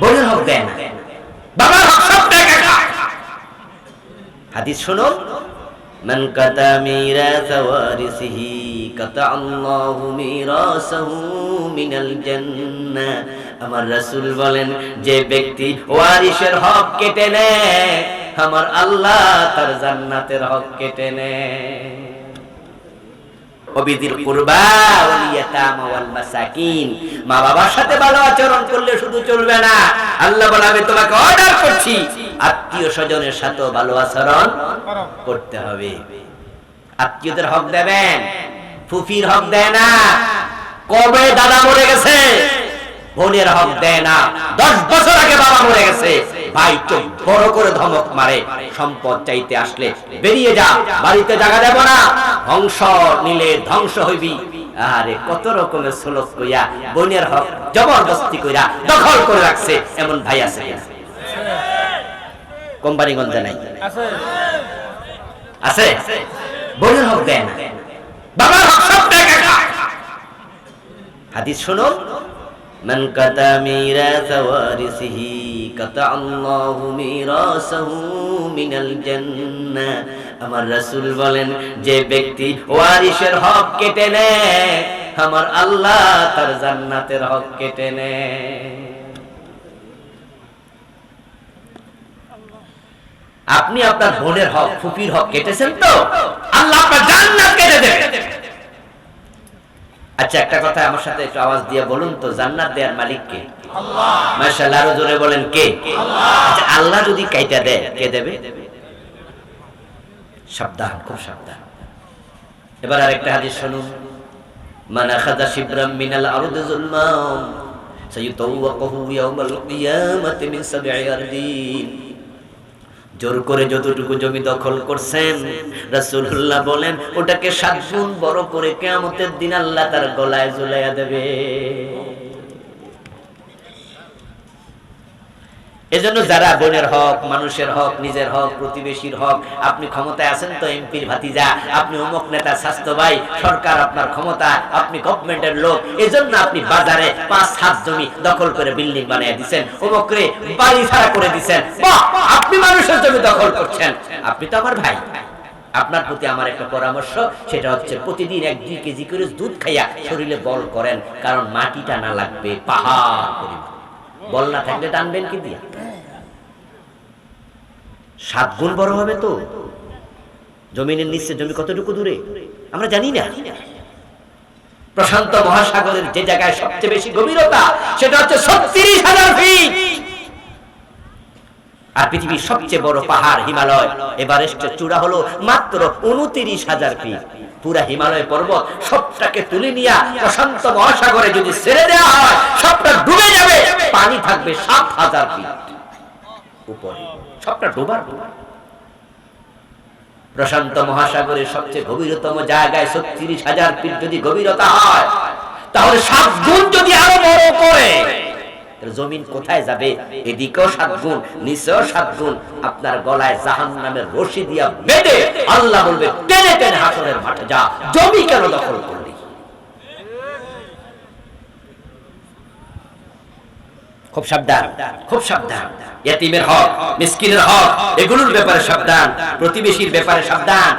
বোনের হক দেয় না। বাবার হক সব টাকা হাদিস শুনো মান কাতা মিরাস ওয়ারিসিহি কাতা আল্লাহু মিরাসাহু মিনাল জান্নাহ আমার রাসূল বলেন, যে ব্যক্তি ওয়ারিসের হক কেটে নেয়, আমার আল্লাহ তার জান্নাতের হক কেটে নেয়। অবিদিল কুরবা ওয়াল ইয়াতামা ওয়াল মাসাকিন। মা বাবার সাথে ভালো আচরণ চলবে না। আল্লাহ বলে, আমি তোমাকে অর্ডার করছি। আত্মীয় স্বজনের সাথে ভালো আচরণ করতে হবে। আত্মীয়দের হক দেবেন, ফুফির হক দেয় না। কবে দাদা মরে গেছে? বোনের হক দেয় না। দশ বছর আগে বাবা মরে গেছে। ভাই চোখ বড় করে ধমক মারে। সম্পদ চাইতে আসলে বেরিয়ে যা। বাড়িতে জায়গা দেব না। ধ্বংস নিলে ধ্বংস হইবি। আরে কত রকমের সুলভ কইয়া বোনের হক জবরদস্তি কইরা দখল করে রাখছে এমন ভাই আছে কোম্পানিগঞ্জে নাই। আছে। বোনের হক দেয় না। বাবার হক সব হাদিস শোনো। মান কাতা মিরাস ওয়ারিসিহি কাতা আল্লাহু মিরাসাহু মিনাল জান্নাহ। আমার রাসূল বলেন যে ব্যক্তি ওয়ারিশের হক কেটে নেয় আমার আল্লাহ তার জান্নাতের হক কেটে নেয়। আপনি আপনার বোনের হক ফুপির হক কেটেছেন তো? আল্লাহ আপনার জান্নাত কেটে দেবে। আচ্ছা একটা কথা আমার সাথে একটু আওয়াজ দিয়ে বলুন তো জান্নাত দেওয়ার মালিক কে? মাশাআল্লাহ আরও জোরে বলেন কে? আচ্ছা আল্লাহ যদি কাইটা দেয় কে দেবে? সাবধান, খুব সাবধান। এবার আরেকটা হাদিস শুনুন। মান আখাযা শিবরাম মিনাল আরদি যুলমান সায়ুতাওয়াকাহু ইয়াওমাল কিয়ামাতি মিন সাব'i আরদিন। জোর করে যতটুকু জমি দখল করছেন, রাসূলুল্লাহ বলেন, ওটাকে সাত গুণ বড় করে কিয়ামতের দিন আল্লাহ তার গলায় ঝুলাইয়া দেবে। এজন্য যারা বোনের হক, মানুষের হক, নিজের হক, প্রতিবেশীর হক, আপনি ক্ষমতায় আছেন তো এমপির ভাতিজা, আপনি অমুক নেতা, স্বাস্থ্য ভাই, সরকার আপনার ক্ষমতা, আপনি গভর্নমেন্টের লোক, এজন্য আপনি বাজারে পাঁচ হাত জমি দখল করে বিল্ডিং বানিয়ে দিচ্ছেন অমুকরে বাড়ি ছাড়া করে দিচ্ছেন আপনি মানুষের জমি দখল করছেন। আপনি তো আমার ভাই। আপনার প্রতি আমার একটা পরামর্শ, সেটা হচ্ছে প্রতিদিন এক দুই কেজি করে দুধ খাইয়া শরীরে বল করেন, কারণ মাটিটা না লাগবে, পাহাড় পরিমাণ। বল না থাকলে টানবেন কি দিয়া? সাত গুণ বড় হবে তো। জমিনের নিচে জমি কতটুকু দূরে? আমরা জানি না। প্রশান্ত মহাসাগরের যে জায়গায় সবচেয়ে বেশি গভীরতা, সেটা হচ্ছে ছত্রিশ হাজার ফিট আর পৃথিবীর সবচেয়ে বড় পাহাড় হিমালয়, এভারেস্টের চূড়া হলো মাত্র উনত্রিশ হাজার ফিট পুরা হিমালয় পর্বত সবটাকে তুলে নিয়ে প্রশান্ত মহাসাগরে যদি ছেড়ে দেওয়া হয়, সবটা ডুবে যাবে। পানি থাকবে সাত হাজার ফিট উপরে। সবটা ডোবার প্রশান্ত মহাসাগরের সবচেয়ে গভীরতম জায়গায় ছত্রিশ হাজার ফিট যদি গভীরতা হয়, তাহলে সাত গুণ যদি আরও বড় করে। জমিন কোথায় যাবে? এদিকেও সাত গুণ, নিচেও সাত গুণ। আপনার গলায় জাহান নামের রশি দিয়া বেঁধে আল্লাহ বলবে, টেনে টেনে হাসনের মাঠে যা। জমি কেন দখল করলি? খুব সাবধান খুব সাবধান। হক, মিসকিনের হক, এগুলোর ব্যাপারে সাবধান। প্রতিবেশীর ব্যাপারে সাবধান।